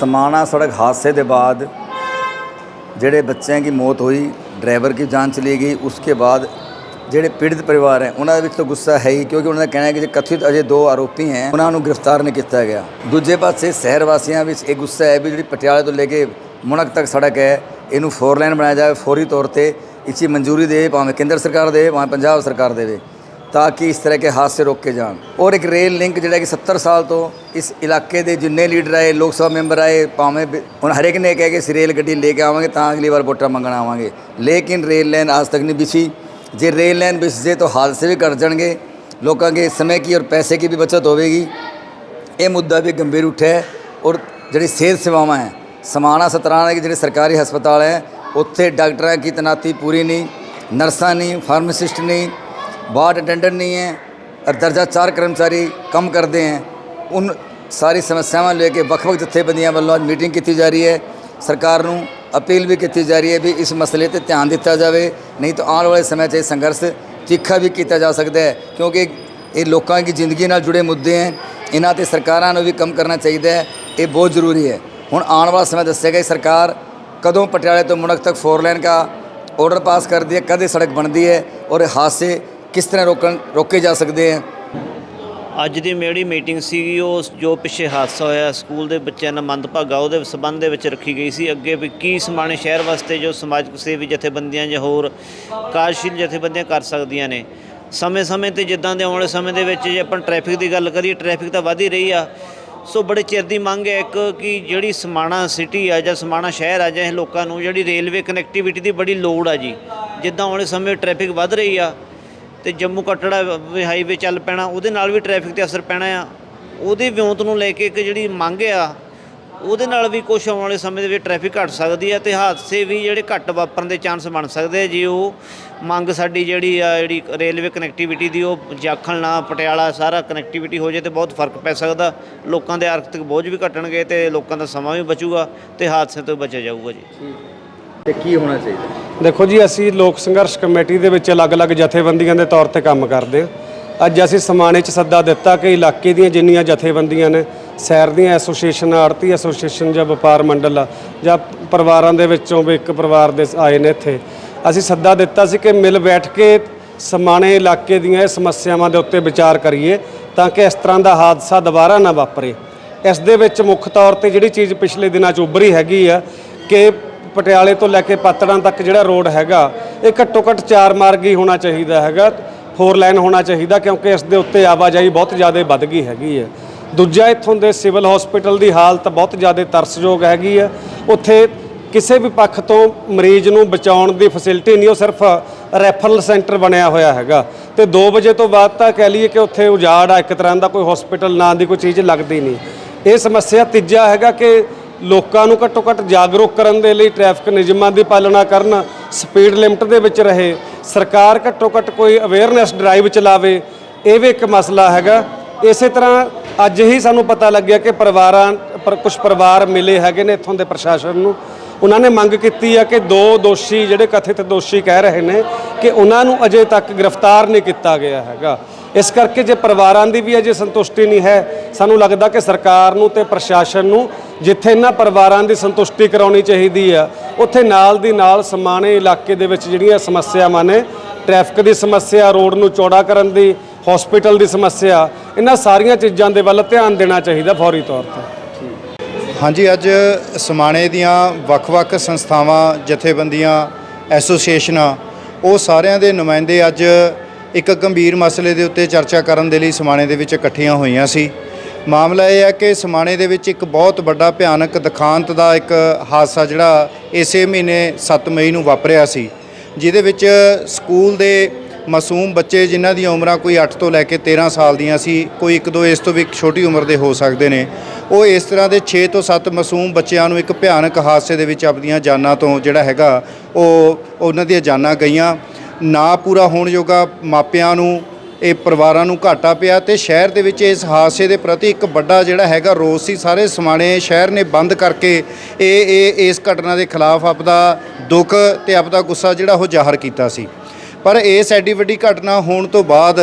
समाना सड़क हादसे के बाद ਜਿਹੜੇ ਬੱਚਿਆਂ ਦੀ ਮੌਤ ਹੋਈ ਡਰਾਈਵਰ ਦੀ ਜਾਨ ਚਲੀ ਗਈ ਉਸਕੇ ਬਾਅਦ ਜਿਹੜੇ ਪੀੜਤ ਪਰਿਵਾਰ ਹੈ ਉਹਨਾਂ ਦੇ ਵਿੱਚ ਤਾਂ ਗੁੱਸਾ ਹੈ ਹੀ ਕਿਉਂਕਿ ਉਹਨਾਂ ਦਾ ਕਹਿਣਾ ਹੈ ਕਿ ਜੇ ਕਥਿਤ ਅਜੇ ਦੋ ਆਰੋਪੀ ਹੈ ਉਹਨਾਂ ਨੂੰ ਗ੍ਰਿਫਤਾਰ ਨਹੀਂ ਕੀਤਾ ਗਿਆ ਦੂਜੇ ਪਾਸੇ ਸ਼ਹਿਰ ਵਾਸੀਆਂ ਵਿੱਚ ਇਹ ਗੁੱਸਾ ਹੈ ਵੀ ਜਿਹੜੀ ਪਟਿਆਲੇ ਤੋਂ ਲੈ ਕੇ ਮੁਣਕ ਤੱਕ ਸੜਕ ਹੈ ਇਹਨੂੰ ਫੋਰ ਲਾਈਨ ਬਣਾਇਆ ਜਾਵੇ ਫੌਰੀ ਤੌਰ ਤੇ ਇਸੀ ਮਨਜ਼ੂਰੀ ਦੇ ਭਾਵੇਂ ਕੇਂਦਰ ਸਰਕਾਰ ਦੇ ਭਾਵੇਂ ਪੰਜਾਬ ਸਰਕਾਰ ਦੇਵੇ ਤਾਂ ਕਿ ਇਸ ਤਰ੍ਹਾਂ ਕੇ ਹਾਦਸੇ ਰੋਕੇ ਜਾਣ। ਔਰ ਇੱਕ ਰੇਲ ਲਿੰਕ ਜਿਹੜਾ ਕਿ 70 ਸਾਲ ਤੋਂ ਇਸ ਇਲਾਕੇ ਦੇ ਜਿੰਨੇ ਲੀਡਰ ਆਏ, ਲੋਕ ਸਭਾ ਮੈਂਬਰ ਆਏ, ਭਾਵੇਂ ਹੁਣ ਹਰੇਕ ਇੱਕ ਨੇ ਕਹਿ ਕੇ ਇਸ ਰੇਲ ਗੱਡੀ ਲੈ ਕੇ ਆਵਾਂਗੇ ਤਾਂ ਅਗਲੀ ਵਾਰ ਵੋਟਾਂ ਮੰਗਣ ਆਵਾਂਗੇ। ਲੇਕਿਨ ਰੇਲ ਲਾਈਨ ਅੱਜ ਤੱਕ ਨਹੀਂ ਵਿਛੀ। ਜੇ ਰੇਲ ਲਾਈਨ ਵਿਛ ਜੇ ਤਾਂ ਹਾਦਸੇ ਵੀ ਘਟ ਜਾਣਗੇ। ਲੋਕਾਂ ਦੇ ਸਮੇਂ ਕੀ ਔਰ ਪੈਸੇ ਕੀ ਵੀ ਬਚਤ ਹੋਵੇਗੀ? ਇਹ ਮੁੱਦਾ ਵੀ ਗੰਭੀਰ ਉੱਠਿਆ ਔਰ ਜਿਹੜੀ ਸਿਹਤ ਸੇਵਾਵਾਂ ਹੈ, ਸਮਾਣਾ ਸਤਰਾਂ ਦੇ ਜਿਹੜੇ ਸਰਕਾਰੀ ਹਸਪਤਾਲ ਹੈ, ਉੱਥੇ ਡਾਕਟਰਾਂ ਦੀ ਤਨਾਤੀ ਪੂਰੀ ਨਹੀਂ, ਨਰਸਾਂ ਨਹੀਂ, ਫਾਰਮਾਸਿਸਟ ਨਹੀਂ वार्ड अटेंडेंट नहीं है और दर्जा चार कर्मचारी कम करते हैं उन ਸਾਰੀ ਸਮੱਸਿਆਵਾਂ ਲੈ ਕੇ ਵੱਖ-ਵੱਖ ਜਥੇਬੰਦੀਆਂ ਵੱਲੋਂ ਅੱਜ ਮੀਟਿੰਗ ਕੀਤੀ ਜਾ ਰਹੀ ਹੈ ਸਰਕਾਰ ਨੂੰ ਅਪੀਲ ਵੀ ਕੀਤੀ ਜਾ ਰਹੀ ਹੈ ਵੀ ਇਸ ਮਸਲੇ ਤੇ ਧਿਆਨ ਦਿੱਤਾ ਜਾਵੇ ਨਹੀਂ ਤਾਂ ਆਉਣ ਵਾਲੇ ਸਮੇਂ 'ਚ ਇਹ ਸੰਘਰਸ਼ ਤਿੱਖਾ ਵੀ ਕੀਤਾ ਜਾ ਸਕਦਾ ਹੈ ਕਿਉਂਕਿ ਇਹ ਲੋਕਾਂ ਦੀ ਜ਼ਿੰਦਗੀ ਨਾਲ ਜੁੜੇ ਮੁੱਦੇ ਹਨ ਇਹਨਾਂ ਤੇ ਸਰਕਾਰਾਂ ਨੂੰ ਵੀ ਕੰਮ ਕਰਨਾ ਚਾਹੀਦਾ ਹੈ ਇਹ ਬਹੁਤ ਜ਼ਰੂਰੀ ਹੈ ਹੁਣ ਆਉਣ ਵਾਲਾ ਸਮਾਂ ਦੱਸੇਗਾ ਕਿ ਸਰਕਾਰ ਕਦੋਂ ਪਟਿਆਲੇ ਤੋਂ ਮੁਣਕ ਤੱਕ ਫੋਰ ਲਾਈਨ ਦਾ ਆਰਡਰ ਪਾਸ ਕਰਦੀ ਹੈ ਕਦੇ ਸੜਕ ਬਣਦੀ ਹੈ ਔਰ ਇਹ ਹਾਦਸੇ ਕਿਸ ਤਰ੍ਹਾਂ ਰੋਕਣ, ਰੋਕੇ ਜਾ ਸਕਦੇ ਹਨ ਅੱਜ ਦੀ ਮੇਰੀ ਮੀਟਿੰਗ ਸੀਗੀ, ਉਹ ਜੋ ਪਿੱਛੇ ਹਾਦਸਾ ਹੋਇਆ, ਸਕੂਲ ਦੇ ਬੱਚਿਆਂ ਨਾਲ ਮੰਦਭਾਗਾ, ਉਹਦੇ ਸਬੰਧ ਦੇ ਵਿੱਚ ਰੱਖੀ ਗਈ ਸੀ। ਅੱਗੇ ਵੀ ਕੀ ਸਮਾਣੇ ਸ਼ਹਿਰ ਵਾਸਤੇ ਜੋ ਸਮਾਜਿਕ ਸੇਵੀ ਜਥੇਬੰਦੀਆਂ ਜਾਂ ਹੋਰ ਕਾਰਜਸ਼ੀਲ ਜਥੇਬੰਦੀਆਂ ਕਰ ਸਕਦੀਆਂ ਨੇ। ਸਮੇਂ-ਸਮੇਂ ਤੇ ਜਿੱਦਾਂ ਦੇ ਆਉਣ ਵਾਲੇ ਸਮੇਂ ਦੇ ਵਿੱਚ ਜੇ ਆਪਾਂ ਟ੍ਰੈਫਿਕ ਦੀ ਗੱਲ ਕਰੀਏ, ਟ੍ਰੈਫਿਕ ਤਾਂ ਵਧ ਹੀ ਰਹੀ ਆ। ਸੋ ਬੜੇ ਚਿਰ ਦੀ ਮੰਗ ਹੈ ਇੱਕ ਕਿ ਜਿਹੜੀ ਸਮਾਣਾ ਸਿਟੀ ਆ ਜਾਂ ਸਮਾਣਾ ਸ਼ਹਿਰ ਆ ਜਾਂ ਇਹ ਲੋਕਾਂ ਨੂੰ ਜਿਹੜੀ ਰੇਲਵੇ ਕਨੈਕਟੀਵਿਟੀ ਦੀ ਬੜੀ ਲੋੜ ਆ ਜੀ। ਜਿੱਦਾਂ ਆਉਣ ਵਾਲੇ ਸਮੇਂ ਟ੍ਰੈਫਿਕ ਵਧ ਰਹੀ ਆ ਤੇ ਜੰਮੂ ਕਟੜਾ ਹਾਈਵੇ ਚੱਲ ਪੈਣਾ, ਉਹਦੇ ਨਾਲ ਵੀ ਟ੍ਰੈਫਿਕ ਤੇ ਅਸਰ ਪੈਣਾ ਆ। ਉਹਦੀ ਵਿਉਂਤ ਨੂੰ ਲੈ ਕੇ ਇੱਕ ਜਿਹੜੀ ਮੰਗ ਆ, ਉਹਦੇ ਨਾਲ ਵੀ ਕੁਝ ਆਉਣ ਵਾਲੇ ਸਮੇਂ ਦੇ ਵਿੱਚ ਟ੍ਰੈਫਿਕ ਘਟ ਸਕਦੀ ਹੈ ਤੇ ਹਾਦਸੇ ਵੀ ਜਿਹੜੇ ਘੱਟ ਵਾਪਰਨ ਦੇ ਚਾਂਸ ਬਣ ਸਕਦੇ ਆ। ਜੇ ਉਹ ਮੰਗ ਸਾਡੀ ਜਿਹੜੀ ਆ, ਜਿਹੜੀ ਰੇਲਵੇ ਕਨੈਕਟੀਵਿਟੀ ਦੀ, ਉਹ ਜਾਖਲ ਨਾ ਪਟਿਆਲਾ ਸਾਰਾ ਕਨੈਕਟੀਵਿਟੀ ਹੋ ਜੇ ਤੇ ਬਹੁਤ ਫ਼ਰਕ ਪੈ ਸਕਦਾ। ਲੋਕਾਂ ਦੇ ਆਰਥਿਕ ਬੋਝ ਵੀ ਘਟਣਗੇ ਤੇ ਲੋਕਾਂ ਦਾ ਸਮਾਂ ਵੀ ਬਚੂਗਾ ਤੇ ਹਾਦਸੇ ਤੋਂ ਬਚਿਆ ਜਾਊਗਾ ਜੀ। ਤੇ ਕੀ ਹੋਣਾ ਚਾਹੀਦਾ? ਦੇਖੋ ਜੀ, ਅਸੀਂ ਲੋਕ ਸੰਘਰਸ਼ ਕਮੇਟੀ ਦੇ ਵਿੱਚ ਅਲੱਗ-ਅਲੱਗ ਜਥੇਬੰਦੀਆਂ ਦੇ ਤੌਰ ਤੇ ਕੰਮ ਕਰਦੇ ਹਾਂ। ਅੱਜ ਅਸੀਂ ਸਮਾਣੇ 'ਚ ਸੱਦਾ ਦਿੱਤਾ ਕਿ ਇਲਾਕੇ ਦੀਆਂ ਜਿੰਨੀਆਂ ਜਥੇਬੰਦੀਆਂ ਨੇ ਸ਼ਹਿਰ ਦੀਆਂ ਐਸੋਸੀਏਸ਼ਨ ਆੜਤੀ ਐਸੋਸੀਏਸ਼ਨ ਜਾਂ ਵਪਾਰ ਮੰਡਲ ਆ, ਜਾਂ ਪਰਿਵਾਰਾਂ ਦੇ ਵਿੱਚੋਂ ਵੀ ਇੱਕ ਪਰਿਵਾਰ ਦੇ ਆਏ ਨੇ ਇੱਥੇ। ਅਸੀਂ ਸੱਦਾ ਦਿੱਤਾ ਸੀ ਕਿ ਮਿਲ ਬੈਠ ਕੇ ਸਮਾਣੇ ਇਲਾਕੇ ਦੀਆਂ ਇਹ ਸਮੱਸਿਆਵਾਂ ਦੇ ਉੱਤੇ ਵਿਚਾਰ ਕਰੀਏ, ਤਾਂ ਕਿ ਇਸ ਤਰ੍ਹਾਂ ਦਾ ਹਾਦਸਾ ਦੁਬਾਰਾ ਨਾ ਵਾਪਰੇ। ਇਸ ਦੇ ਵਿੱਚ ਮੁੱਖ ਤੌਰ ਤੇ ਜਿਹੜੀ ਚੀਜ਼ ਪਿਛਲੇ ਦਿਨਾਂ 'ਚ ਉੱਭਰੀ ਹੈਗੀ ਆ, ਕਿ ਪਟਿਆਲੇ ਤੋਂ ਲੈ ਕੇ ਪਾਤੜਾਂ ਤੱਕ ਜਿਹੜਾ ਰੋਡ ਹੈਗਾ, ਇਹ ਘੱਟੋ ਘੱਟ ਚਾਰ ਮਾਰਗੀ ਹੋਣਾ ਚਾਹੀਦਾ ਹੈਗਾ ਫੋਰ ਲਾਈਨ ਹੋਣਾ ਚਾਹੀਦਾ ਕਿਉਂਕਿ ਇਸ ਦੇ ਉੱਤੇ ਆਵਾਜਾਈ ਬਹੁਤ ਜ਼ਿਆਦਾ ਵੱਧ ਗਈ ਹੈਗੀ ਹੈ। ਦੂਜਾ ਇੱਥੋਂ ਦੇ ਸਿਵਲ ਹਸਪੀਟਲ ਦੀ ਹਾਲਤ ਬਹੁਤ ਜ਼ਿਆਦਾ ਤਰਸਯੋਗ ਹੈਗੀ ਹੈ। ਉੱਥੇ ਕਿਸੇ ਵੀ ਪੱਖ ਤੋਂ ਮਰੀਜ਼ ਨੂੰ ਬਚਾਉਣ ਦੀ ਫੈਸਿਲਿਟੀ ਨਹੀਂ, ਉਹ ਸਿਰਫ ਰੈਫਰਲ ਸੈਂਟਰ ਬਣਿਆ ਹੋਇਆ ਹੈਗਾ। ਤੇ 2 ਵਜੇ ਤੋਂ ਬਾਅਦ ਤਾਂ ਕਹਿ ਲਈਏ ਕਿ ਉੱਥੇ ਉਜਾੜ ਆ, ਇੱਕ ਤਰ੍ਹਾਂ ਦਾ ਕੋਈ ਹਸਪੀਟਲ ਨਾਂ ਦੀ ਕੋਈ ਚੀਜ਼ ਲੱਗਦੀ ਨਹੀਂ। ਇਹ ਸਮੱਸਿਆ ਤੀਜਾ ਹੈਗਾ ਕਿ ਲੋਕਾਂ ਨੂੰ ਘੱਟੋ ਘੱਟ ਜਾਗਰੂਕ ਕਰਨ ਦੇ ਲਈ ਟ੍ਰੈਫਿਕ ਨਿਯਮਾਂ ਦੀ ਪਾਲਣਾ ਕਰਨ, ਸਪੀਡ ਲਿਮਟ ਦੇ ਵਿੱਚ ਰਹੇ। ਸਰਕਾਰ ਘੱਟੋ ਘੱਟ ਕੋਈ ਅਵੇਅਰਨੈਸ ਡਰਾਈਵ ਚਲਾਵੇ, ਇਹ ਵੀ ਇੱਕ ਮਸਲਾ ਹੈਗਾ। ਇਸੇ ਤਰ੍ਹਾਂ ਅੱਜ ਹੀ ਸਾਨੂੰ ਪਤਾ ਲੱਗਿਆ ਕਿ ਪਰਿਵਾਰਾਂ, ਪਰ ਕੁਝ ਪਰਿਵਾਰ ਮਿਲੇ ਹੈਗੇ ਨੇ ਇੱਥੋਂ ਦੇ ਪ੍ਰਸ਼ਾਸਨ ਨੂੰ। ਉਹਨਾਂ ਨੇ ਮੰਗ ਕੀਤੀ ਆ ਕਿ ਦੋ ਦੋਸ਼ੀ ਜਿਹੜੇ ਕਥਿਤ ਦੋਸ਼ੀ ਕਹਿ ਰਹੇ ਨੇ ਕਿ ਉਹਨਾਂ ਨੂੰ ਅਜੇ ਤੱਕ ਗ੍ਰਿਫਤਾਰ ਨਹੀਂ ਕੀਤਾ ਗਿਆ ਹੈਗਾ। ਇਸ ਕਰਕੇ ਜੇ ਪਰਿਵਾਰਾਂ ਦੀ ਵੀ ਅਜੇ ਸੰਤੁਸ਼ਟੀ ਨਹੀਂ ਹੈ, ਸਾਨੂੰ ਲੱਗਦਾ ਕਿ ਸਰਕਾਰ ਨੂੰ ਤੇ ਪ੍ਰਸ਼ਾਸਨ ਨੂੰ ਜਿੱਥੇ ਇਹਨਾਂ ਪਰਿਵਾਰਾਂ ਦੀ ਸੰਤੁਸ਼ਟੀ ਕਰਾਉਣੀ ਚਾਹੀਦੀ ਆ, ਉੱਥੇ ਨਾਲ ਦੀ ਨਾਲ ਸਮਾਣੇ ਇਲਾਕੇ ਦੇ ਵਿੱਚ ਜਿਹੜੀਆਂ ਸਮੱਸਿਆਵਾਂ ਨੇ, ਟ੍ਰੈਫਿਕ ਦੀ ਸਮੱਸਿਆ, ਰੋਡ ਨੂੰ ਚੌੜਾ ਕਰਨ ਦੀ ਹਸਪੀਟਲ ਦੀ ਸਮੱਸਿਆ, ਇਹਨਾਂ ਸਾਰੀਆਂ ਚੀਜ਼ਾਂ ਦੇ ਵੱਲ ਧਿਆਨ ਦੇਣਾ ਚਾਹੀਦਾ ਫੌਰੀ ਤੌਰ ਤੇ। ਹਾਂਜੀ, ਅੱਜ ਸਮਾਣੇ ਦੀਆਂ ਵੱਖ-ਵੱਖ ਸੰਸਥਾਵਾਂ, ਜਥੇਬੰਦੀਆਂ, ਐਸੋਸੀਏਸ਼ਨਾਂ, ਉਹ ਸਾਰਿਆਂ ਦੇ ਨੁਮਾਇੰਦੇ ਅੱਜ ਇੱਕ ਗੰਭੀਰ ਮਸਲੇ ਦੇ ਉੱਤੇ ਚਰਚਾ ਕਰਨ ਦੇ ਲਈ ਸਮਾਣੇ ਦੇ ਵਿੱਚ ਇਕੱਠੀਆਂ ਹੋਈਆਂ ਸੀ। ਮਾਮਲਾ ਇਹ ਹੈ ਕਿ ਸਮਾਣੇ ਦੇ ਵਿੱਚ ਇੱਕ ਬਹੁਤ ਵੱਡਾ ਭਿਆਨਕ ਦੁਖਾਂਤ ਦਾ ਇੱਕ ਹਾਦਸਾ ਜਿਹੜਾ ਇਸੇ ਮਹੀਨੇ 7 ਮਈ ਨੂੰ ਵਾਪਰਿਆ ਸੀ, ਜਿਹਦੇ ਵਿੱਚ ਸਕੂਲ ਦੇ ਮਾਸੂਮ ਬੱਚੇ ਜਿਨ੍ਹਾਂ ਦੀਆਂ ਉਮਰਾਂ ਕੋਈ 8 ਤੋਂ ਲੈ ਕੇ 13 ਸਾਲ ਦੀਆਂ ਸੀ, ਕੋਈ ਇੱਕ ਦੋ ਇਸ ਤੋਂ ਵੀ ਛੋਟੀ ਉਮਰ ਦੇ ਹੋ ਸਕਦੇ ਨੇ। ਉਹ ਇਸ ਤਰ੍ਹਾਂ ਦੇ 6 ਤੋਂ 7 ਮਾਸੂਮ ਬੱਚਿਆਂ ਨੂੰ ਇੱਕ ਭਿਆਨਕ ਹਾਦਸੇ ਦੇ ਵਿੱਚ ਆਪਣੀਆਂ ਜਾਨਾਂ ਤੋਂ ਜਿਹੜਾ ਹੈਗਾ, ਉਹ ਉਹਨਾਂ ਦੀਆਂ ਜਾਨਾਂ ਗਈਆਂ। ਨਾ ਪੂਰਾ ਹੋਣ ਯੋਗਾ ਮਾਪਿਆਂ ਨੂੰ ਇਹ ਪਰਿਵਾਰਾਂ ਨੂੰ ਘਾਟਾ ਪਿਆ ਤੇ ਸ਼ਹਿਰ ਦੇ ਵਿੱਚ ਇਸ ਹਾਦਸੇ ਦੇ ਪ੍ਰਤੀ ਇੱਕ ਵੱਡਾ ਜਿਹੜਾ ਹੈਗਾ ਰੋਸ ਸੀ। ਸਾਰੇ ਸਮਾਣੇ ਸ਼ਹਿਰ ਨੇ ਬੰਦ ਕਰਕੇ ਇਹ ਇਹ, ਇਸ ਘਟਨਾ ਦੇ ਖਿਲਾਫ ਆਪਦਾ ਦੁੱਖ ਤੇ ਆਪਦਾ ਗੁੱਸਾ ਜਿਹੜਾ ਉਹ ਜ਼ਾਹਰ ਕੀਤਾ ਸੀ। ਪਰ ਇਸ ਐਡੀ ਵੱਡੀ ਘਟਨਾ ਹੋਣ ਤੋਂ ਬਾਅਦ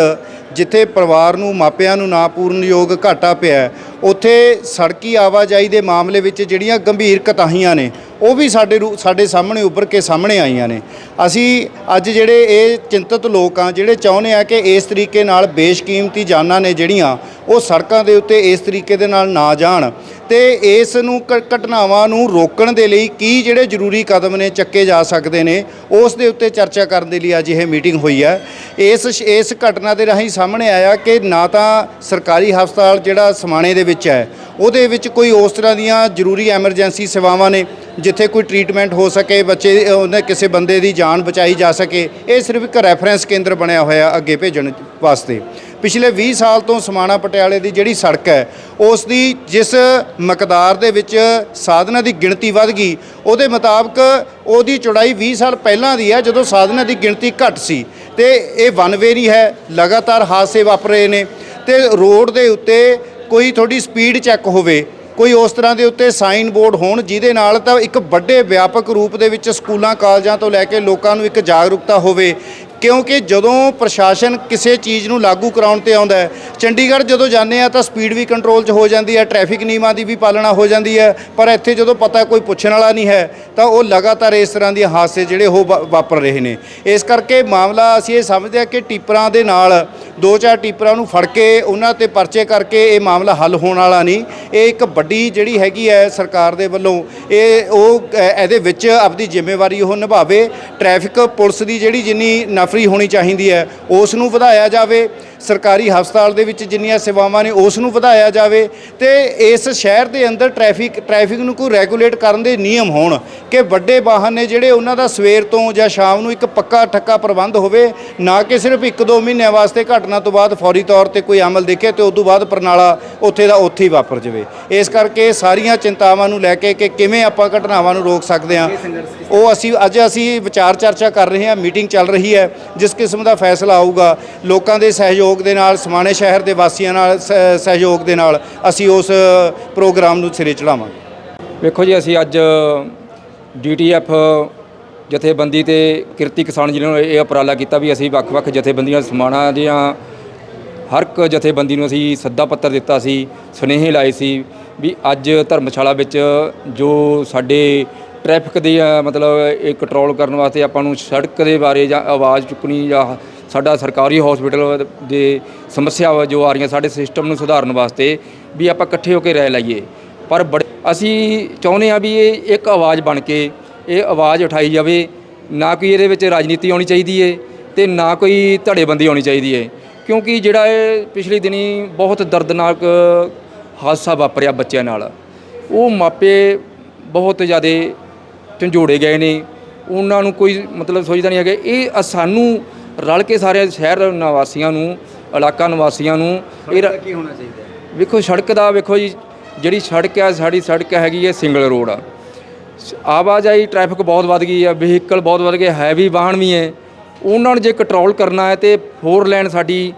ਜਿੱਥੇ ਪਰਿਵਾਰ ਨੂੰ, ਮਾਪਿਆਂ ਨੂੰ ਨਾ ਪੂਰਨਯੋਗ ਘਾਟਾ ਪਿਆ, ਉੱਥੇ ਸੜਕੀ ਆਵਾਜਾਈ ਦੇ ਮਾਮਲੇ ਵਿੱਚ ਜਿਹੜੀਆਂ ਗੰਭੀਰ ਕਤਾਹੀਆਂ ਨੇ ਉਹ ਵੀ ਸਾਡੇ ਰੂ- ਸਾਡੇ ਸਾਹਮਣੇ ਉੱਭਰ ਕੇ ਸਾਹਮਣੇ ਆਈਆਂ ਨੇ। ਅਸੀਂ ਅੱਜ ਜਿਹੜੇ ਇਹ ਚਿੰਤਤ ਲੋਕ ਆ, ਜਿਹੜੇ ਚਾਹੁੰਦੇ ਆ ਕਿ ਇਸ ਤਰੀਕੇ ਨਾਲ ਬੇਸ਼ਕੀਮਤੀ ਜਾਨਾਂ ਨੇ ਜਿਹੜੀਆਂ, ਉਹ ਸੜਕਾਂ ਦੇ ਉੱਤੇ ਇਸ ਤਰੀਕੇ ਦੇ ਨਾਲ ਨਾ ਜਾਣ ਤੇ ਇਸ ਨੂੰ ਘਟਨਾਵਾਂ ਨੂੰ ਰੋਕਣ ਦੇ ਲਈ ਕੀ ਜਿਹੜੇ ਜ਼ਰੂਰੀ ਕਦਮ ਨੇ ਚੱਕੇ ਜਾ ਸਕਦੇ ਨੇ, ਉਸ ਦੇ ਉੱਤੇ ਚਰਚਾ ਕਰਨ ਦੇ ਲਈ ਅੱਜ ਇਹ ਮੀਟਿੰਗ ਹੋਈ ਹੈ। ਇਸ ਇਸ ਘਟਨਾ ਦੇ ਰਾਹੀਂ ਸਾਹਮਣੇ ਆਇਆ ਕਿ ਨਾ ਤਾਂ ਸਰਕਾਰੀ ਹਸਪਤਾਲ ਜਿਹੜਾ ਸਮਾਣੇ ਦੇ ਵਿੱਚ ਹੈ ਉਹਦੇ ਵਿੱਚ ਕੋਈ ਉਸ ਤਰ੍ਹਾਂ ਦੀਆਂ ਜ਼ਰੂਰੀ ਐਮਰਜੈਂਸੀ ਸੇਵਾਵਾਂ ਨੇ ਜਿੱਥੇ ਕੋਈ ਟ੍ਰੀਟਮੈਂਟ ਹੋ ਸਕੇ, ਬੱਚੇ ਉਹਨੇ ਕਿਸੇ ਬੰਦੇ ਦੀ ਜਾਨ ਬਚਾਈ ਜਾ ਸਕੇ। ਇਹ ਸਿਰਫ ਇੱਕ ਰੈਫਰੈਂਸ ਕੇਂਦਰ ਬਣਿਆ ਹੋਇਆ ਅੱਗੇ ਭੇਜਣ ਵਾਸਤੇ। ਪਿਛਲੇ 20 ਸਾਲ ਤੋਂ ਸਮਾਣਾ ਪਟਿਆਲੇ ਦੀ ਜਿਹੜੀ ਸੜਕ ਹੈ, ਉਸ ਦੀ ਜਿਸ ਮਕਦਾਰ ਦੇ ਵਿੱਚ ਸਾਧਨਾਂ ਦੀ ਗਿਣਤੀ ਵੱਧ ਗਈ, ਉਹਦੇ ਮੁਤਾਬਕ ਉਹਦੀ ਚੌੜਾਈ 20 ਸਾਲ ਪਹਿਲਾਂ ਦੀ ਹੈ, ਜਦੋਂ ਸਾਧਨਾਂ ਦੀ ਗਿਣਤੀ ਘੱਟ ਸੀ। ਤੇ ਇਹ ਵਨ ਵੇ ਨਹੀਂ ਹੈ, ਲਗਾਤਾਰ ਹਾਦਸੇ ਵਾਪਰ ਰਹੇ ਨੇ। ਤੇ ਰੋਡ ਦੇ ਉੱਤੇ ਕੋਈ ਤੁਹਾਡੀ ਸਪੀਡ ਚੈੱਕ ਹੋਵੇ, ਕੋਈ ਉਸ ਤਰ੍ਹਾਂ ਦੇ ਉੱਤੇ ਸਾਈਨ ਬੋਰਡ ਹੋਣ, ਜਿਹਦੇ ਨਾਲ ਤਾਂ ਇੱਕ ਵੱਡੇ ਵਿਆਪਕ ਰੂਪ ਦੇ ਵਿੱਚ ਸਕੂਲਾਂ, ਕਾਲਜਾਂ ਤੋਂ ਲੈ ਕੇ ਲੋਕਾਂ ਨੂੰ ਇੱਕ ਜਾਗਰੂਕਤਾ ਹੋਵੇ ਕਿਉਂਕਿ ਜਦੋਂ ਪ੍ਰਸ਼ਾਸਨ ਕਿਸੇ ਚੀਜ਼ ਨੂੰ ਲਾਗੂ ਕਰਾਉਣ ਤੇ ਆਉਂਦਾ ਹੈ, ਚੰਡੀਗੜ੍ਹ ਜਦੋਂ ਜਾਂਦੇ ਆ ਤਾਂ ਸਪੀਡ ਵੀ ਕੰਟਰੋਲ 'ਚ ਹੋ ਜਾਂਦੀ ਹੈ, ਟ੍ਰੈਫਿਕ ਨਿਯਮਾਂ ਦੀ ਵੀ ਪਾਲਣਾ ਹੋ ਜਾਂਦੀ ਹੈ, ਪਰ ਇੱਥੇ ਜਦੋਂ ਪਤਾ ਕੋਈ ਪੁੱਛਣ ਵਾਲਾ ਨਹੀਂ ਹੈ, ਤਾਂ ਉਹ ਲਗਾਤਾਰ ਇਸ ਤਰ੍ਹਾਂ ਦੀਆਂ ਹਾਦਸੇ ਜਿਹੜੇ ਉਹ ਵਾ- ਵਾਪਰ ਰਹੇ ਨੇ। ਇਸ ਕਰਕੇ ਮਾਮਲਾ ਅਸੀਂ ਇਹ ਸਮਝਦੇ ਹਾਂ ਕਿ ਟੀਪਰਾਂ ਦੇ ਨਾਲ ਦੋ ਚਾਰ ਟੀਪਰਾਂ ਨੂੰ ਫੜ ਕੇ ਉਹਨਾਂ ਤੇ ਪਰਚੇ ਕਰਕੇ ਇਹ ਮਾਮਲਾ ਹੱਲ ਹੋਣ ਵਾਲਾ ਨਹੀਂ। ਇਹ ਇੱਕ ਵੱਡੀ ਜਿਹੜੀ ਹੈਗੀ ਹੈ ਸਰਕਾਰ ਦੇ ਵੱਲੋਂ, ਇਹ ਉਹ ਇਹਦੇ ਵਿੱਚ ਆਪਣੀ ਜ਼ਿੰਮੇਵਾਰੀ ਉਹ ਨਿਭਾਵੇ। ਟ੍ਰੈਫਿਕ ਪੁਲਿਸ ਦੀ ਜਿਹੜੀ ਜਿੰਨੀ ਨਫਰੀ ਹੋਣੀ ਚਾਹੀਦੀ ਹੈ ਉਸ ਨੂੰ ਵਧਾਇਆ ਜਾਵੇ ਸਰਕਾਰੀ ਹਸਪਤਾਲ ਦੇ ਵਿੱਚ ਜਿੰਨੀਆਂ ਸੇਵਾਵਾਂ ਨੇ ਉਸ ਨੂੰ ਵਧਾਇਆ ਜਾਵੇ ਤੇ ਇਸ ਸ਼ਹਿਰ ਦੇ ਅੰਦਰ ਟ੍ਰੈਫਿਕ ਟ੍ਰੈਫਿਕ ਨੂੰ ਕੋਈ ਰੈਗੂਲੇਟ ਕਰਨ ਦੇ ਨਿਯਮ ਹੋਣ ਕਿ ਵੱਡੇ ਵਾਹਨ ਨੇ ਜਿਹੜੇ ਉਹਨਾਂ ਦਾ ਸਵੇਰ ਤੋਂ ਜਾਂ ਸ਼ਾਮ ਨੂੰ ਇੱਕ ਪੱਕਾ ਠੱਕਾ ਪ੍ਰਬੰਧ ਹੋਵੇ, ਨਾ ਕਿ ਸਿਰਫ 1-2 ਮਹੀਨਿਆਂ ਵਾਸਤੇ ਘਟਨਾ ਤੋਂ ਬਾਅਦ ਫੌਰੀ ਤੌਰ ਤੇ ਕੋਈ ਅਮਲ ਦੇਖੇ ਤੇ ਉਸ ਤੋਂ ਬਾਅਦ ਪ੍ਰਣਾਲਾ ਉੱਥੇ ਦਾ ਉੱਥੇ ਹੀ ਵਾਪਰ ਜਾਵੇ। ਇਸ ਕਰਕੇ ਸਾਰੀਆਂ ਚਿੰਤਾਵਾਂ ਨੂੰ ਲੈ ਕੇ ਕਿ ਕਿਵੇਂ ਆਪਾਂ ਘਟਨਾਵਾਂ ਨੂੰ ਰੋਕ ਸਕਦੇ ਹਾਂ, ਉਹ ਅਸੀਂ, ਅੱਜ ਅਸੀਂ ਵਿਚਾਰ ਚਰਚਾ ਕਰ ਰਹੇ ਹਾਂ, ਮੀਟਿੰਗ ਚੱਲ ਰਹੀ ਹੈ, ਜਿਸ ਕਿਸਮ ਦਾ ਫੈਸਲਾ ਆਊਗਾ, ਲੋਕਾਂ ਦੇ ਸਹਿਯੋਗ ਦੇ ਨਾਲ, ਸਮਾਣੇ ਸ਼ਹਿਰ ਦੇ ਵਾਸੀਆਂ ਨਾਲ ਸ- ਸਹਿਯੋਗ ਦੇ ਨਾਲ ਅਸੀਂ ਉਸ ਪ੍ਰੋਗਰਾਮ ਨੂੰ ਸਿਰੇ ਚੜਾਵਾਂਗੇ ਵੇਖੋ ਜੀ, ਅਸੀਂ ਅੱਜ ਡੀਟੀਐਫ ਜਥੇਬੰਦੀ ਤੇ ਕਿਰਤੀ ਕਿਸਾਨ ਜਿਨ੍ਹਾਂ ਨੂੰ ਇਹ ਉਪਰਾਲਾ ਕੀਤਾ ਵੀ ਅਸੀਂ ਵੱਖ-ਵੱਖ ਜਥੇਬੰਦੀਆਂ, ਸਮਾਣਾ ਦੀਆਂ, ਹਰ ਇੱਕ ਜਥੇਬੰਦੀ ਨੂੰ ਅਸੀਂ ਸੱਦਾ ਪੱਤਰ ਦਿੱਤਾ ਸੀ, ਸੁਨੇਹੇ ਲਾਏ ਸੀ ਵੀ ਅੱਜ ਧਰਮਸ਼ਾਲਾ ਵਿੱਚ ਜੋ ਸਾਡੇ ਟ੍ਰੈਫਿਕ ਦੀ, ਮਤਲਬ ਇਹ ਕੰਟਰੋਲ ਕਰਨ ਵਾਸਤੇ ਆਪਾਂ ਨੂੰ ਸੜਕ ਦੇ ਬਾਰੇ ਜਾਂ ਆਵਾਜ਼ ਚੁੱਕਣੀ ਜਾਂ ਸਾਡਾ ਸਰਕਾਰੀ ਹਸਪੀਟਲ ਦੇ ਸਮੱਸਿਆਵਾਂ ਜੋ ਆ ਰਹੀਆਂ, ਸਾਡੇ ਸਿਸਟਮ ਨੂੰ ਸੁਧਾਰਨ ਵਾਸਤੇ ਵੀ ਆਪਾਂ ਇਕੱਠੇ ਹੋ ਕੇ ਰਹਿ ਲਈਏ। ਪਰ ਬੜੇ ਅਸੀਂ ਚਾਹੁੰਦੇ ਆ ਵੀ ਇਹ ਇੱਕ ਆਵਾਜ਼ ਬਣ ਕੇ ਇਹ ਆਵਾਜ਼ ਉਠਾਈ ਜਾਵੇ। ਨਾ ਕੋਈ ਇਹਦੇ ਵਿੱਚ ਰਾਜਨੀਤੀ ਆਉਣੀ ਚਾਹੀਦੀ ਏ ਤੇ ਨਾ ਕੋਈ ਧੜੇਬੰਦੀ ਆਉਣੀ ਚਾਹੀਦੀ ਏ। ਕਿਉਂਕਿ ਜਿਹੜਾ ਇਹ ਪਿਛਲੇ ਦਿਨੀ ਬਹੁਤ ਦਰਦਨਾਕ ਹਾਦਸਾ ਵਾਪਰਿਆ ਬੱਚਿਆਂ ਨਾਲ। ਉਹ ਮਾਪੇ ਬਹੁਤ ਜ਼ਿਆਦਾ ਝੰਜੋੜੇ ਗਏ ਨੇ। ਉਹਨਾਂ ਨੂੰ ਕੋਈ ਮਤਲਬ ਸੋਚਦਾ ਨਹੀਂ ਹੈਗਾ। ਇਹ ਸਾਨੂੰ ਰਲ ਕੇ ਸਾਰੇ ਸ਼ਹਿਰ ਨਿਵਾਸੀਆਂ ਨੂੰ ਇਲਾਕਾ ਨਿਵਾਸੀਆਂ ਨੂੰ ਇਹ ਰ- ਕੀ ਹੋਣਾ ਚਾਹੀਦਾ ਹੈ? ਵੇਖੋ ਸੜਕ ਦਾ ਵੇਖੋ ਜੀ ਜਿਹੜੀ ਸੜਕ ਹੈ ਸਾਡੀ ਸੜਕ ਹੈਗੀ ਹੈ ਸਿੰਗਲ ਰੋਡ ਆ। ਸ- ਆਵਾਜਾਈ ਟ੍ਰੈਫਿਕ ਬਹੁਤ ਵੱਧ ਗਈ ਹੈ ਵਹੀਕਲ ਬਹੁਤ ਵੱਧ ਗਏ ਹੈਵੀ ਵਾਹਨ ਵੀ ਹੈ। ਉਹਨਾਂ ਨੂੰ ਜੇ ਕੰਟਰੋਲ ਕਰਨਾ ਹੈ ਤੇ ਫੋਰ ਲਾਈਨ ਸਾਡੀ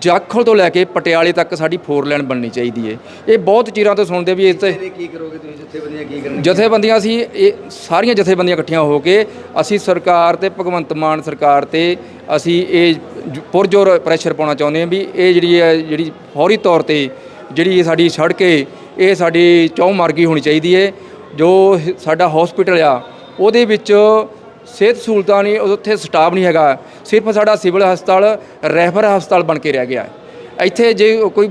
ਜਾਖਲ ਤੋਂ ਲੈ ਕੇ ਪਟਿਆਲੇ ਤੱਕ ਸਾਡੀ ਫੋਰ ਲਾਈਨ ਬਣਨੀ ਚਾਹੀਦੀ ਹੈ। ਇਹ ਬਹੁਤ ਚਿਰਾਂ ਤੋਂ ਸੁਣਦੇ ਵੀ ਇਸ ਤੇ ਇਹਦੇ ਕੀ ਕਰੋਗੇ ਤੁਸੀਂ ਜਥੇਬੰਦੀਆਂ ਕੀ ਕਰਨਗੀਆਂ? ਜਥੇਬੰਦੀਆਂ ਅਸੀਂ ਇਹ ਸਾਰੀਆਂ ਜਥੇਬੰਦੀਆਂ ਇਕੱਠੀਆਂ ਹੋ ਕੇ ਅਸੀਂ ਸਰਕਾਰ ਤੇ ਭਗਵੰਤ ਮਾਨ ਸਰਕਾਰ ਤੇ ਅਸੀਂ ਇਹ ਜ- ਪੁਰਜੋਰ ਪ੍ਰੈਸ਼ਰ ਪਾਉਣਾ ਚਾਹੁੰਦੇ ਹਾਂ ਵੀ ਇਹ ਜਿਹੜੀ ਹੈ, ਜਿਹੜੀ ਫੌਰੀ ਤੌਰ ਤੇ ਜਿਹੜੀ ਇਹ ਸਾਡੀ ਸੜਕ ਹੈ ਇਹ ਸਾਡੀ ਚੌਮਾਰਗੀ ਹੋਣੀ ਚਾਹੀਦੀ ਹੈ ਜੋ ਸਾਡਾ ਹਸਪੀਟਲ ਆ, ਉਹਦੇ ਵਿੱਚ ਸਿਹਤ ਸਹੂਲਤਾਂ ਨਹੀਂ ਉੱਥੇ ਸਟਾਫ ਨਹੀਂ ਹੈਗਾ। ਸਿਰਫ ਸਾਡਾ ਸਿਵਲ ਹਸਪਤਾਲ ਰੈਫਰ ਹਸਪਤਾਲ ਬਣ ਕੇ ਰਹਿ ਗਿਆ ਇੱਥੇ ਜੇ ਕੋਈ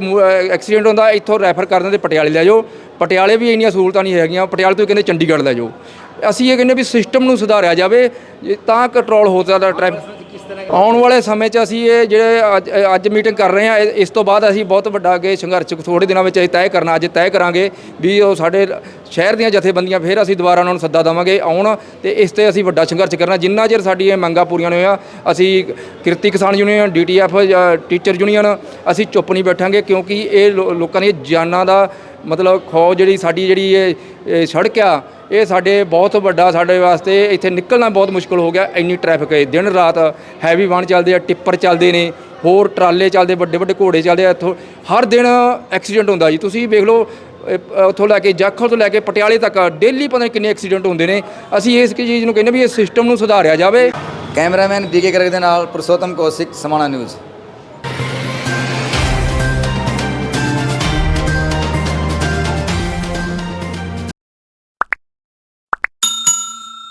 ਐਕਸੀਡੈਂਟ ਹੁੰਦਾ, ਇੱਥੋਂ ਰੈਫਰ ਕਰ ਦਿੰਦੇ, ਪਟਿਆਲੇ ਲੈ ਜਾਓ। ਪਟਿਆਲੇ ਵੀ ਇੰਨੀਆਂ ਸਹੂਲਤਾਂ ਨਹੀਂ ਹੈਗੀਆਂ, ਪਟਿਆਲੇ ਤੋਂ ਕਹਿੰਦੇ ਚੰਡੀਗੜ੍ਹ ਲੈ ਜਾਓ। ਅਸੀਂ ਇਹ ਕਹਿੰਦੇ ਵੀ ਸਿਸਟਮ ਨੂੰ ਸੁਧਾਰਿਆ ਜਾਵੇ, ਜੇ ਤਾਂ ਕੰਟਰੋਲ ਹੋ ਸਕਦਾ ਟ੍ਰੈਫਿਕ ਆਉਣ ਵਾਲੇ ਸਮੇਂ 'ਚ ਅਸੀਂ ਇਹ ਜਿਹੜੇ ਅੱਜ ਅੱਜ ਮੀਟਿੰਗ ਕਰ ਰਹੇ ਹਾਂ, ਇਹ- ਇਸ ਤੋਂ ਬਾਅਦ ਅਸੀਂ ਬਹੁਤ ਵੱਡਾ ਅੱਗੇ ਸੰਘਰਸ਼ ਥੋੜੇ ਦਿਨਾਂ ਵਿੱਚ ਅਸੀਂ ਤੈਅ ਕਰਨਾ, ਅੱਜ ਤੈਅ ਕਰਾਂਗੇ ਵੀ ਉਹ ਸਾਡੇ ਸ਼ਹਿਰ ਦੀਆਂ ਜਥੇਬੰਦੀਆਂ ਫਿਰ ਅਸੀਂ ਦੁਬਾਰਾ ਉਹਨਾਂ ਨੂੰ ਸੱਦਾ ਦੇਵਾਂਗੇ ਆਉਣ ਤੇ ਇਸ ਤੇ ਅਸੀਂ ਵੱਡਾ ਸੰਘਰਸ਼ ਕਰਨਾ। ਜਿੰਨਾ ਚਿਰ ਸਾਡੀ ਇਹ ਮੰਗਾਂ ਪੂਰੀਆਂ ਨਹੀਂ ਹੋਈਆਂ, ਅਸੀਂ Kirti Kisan union DTF teacher union, ਅਸੀਂ ਚੁੱਪ ਨਹੀਂ ਬੈਠਾਂਗੇ ਕਿਉਂਕਿ ਇਹ ਲੋ- ਲੋਕਾਂ ਦੀਆਂ ਜਾਨਾਂ ਦਾ ਮਤਲਬ ਖੋ ਜਿਹੜੀ ਸਾਡੀ ਜਿਹੜੀ ਇਹ ਇਹ ਸੜਕ ਆ ਇਹ ਸਾਡੇ ਬਹੁਤ ਵੱਡਾ ਸਾਡੇ ਵਾਸਤੇ ਇੱਥੇ ਨਿਕਲਣਾ ਬਹੁਤ ਮੁਸ਼ਕਲ ਹੋ ਗਿਆ, ਇੰਨੀ ਟ੍ਰੈਫਿਕ ਹੈ। ਦਿਨ ਰਾਤ ਹੈਵੀ ਵਾਹਨ ਚੱਲਦੇ ਆ, ਟਿੱਪਰ ਚੱਲਦੇ ਨੇ, ਹੋਰ ਟਰਾਲੇ ਚੱਲਦੇ, ਵੱਡੇ ਵੱਡੇ ਘੋੜੇ ਚੱਲਦੇ ਆ, ਇੱਥੋਂ ਹਰ ਦਿਨ ਐਕਸੀਡੈਂਟ ਹੁੰਦਾ ਜੀ। ਤੁਸੀਂ ਵੇਖ ਲਓ ਉੱਥੋਂ ਲੈ ਕੇ ਜਾਖਲ ਤੋਂ ਲੈ ਕੇ ਪਟਿਆਲੇ ਤੱਕ ਡੇਲੀ ਪਤਾ ਨਹੀਂ ਕਿੰਨੇ ਐਕਸੀਡੈਂਟ ਹੁੰਦੇ ਨੇ। ਅਸੀਂ ਇਸ ਚੀਜ਼ ਨੂੰ ਕਹਿੰਦੇ ਵੀ ਇਹ ਸਿਸਟਮ ਨੂੰ ਸੁਧਾਰਿਆ ਜਾਵੇ। ਕੈਮਰਾਮੈਨ ਬੀਕੇ ਕਰਕ ਦੇ ਨਾਲ ਪੁਰਸ਼ੋਤਮ ਕੌਸ਼ਿਕ, ਸਮਾਣਾ ਨਿਊਜ਼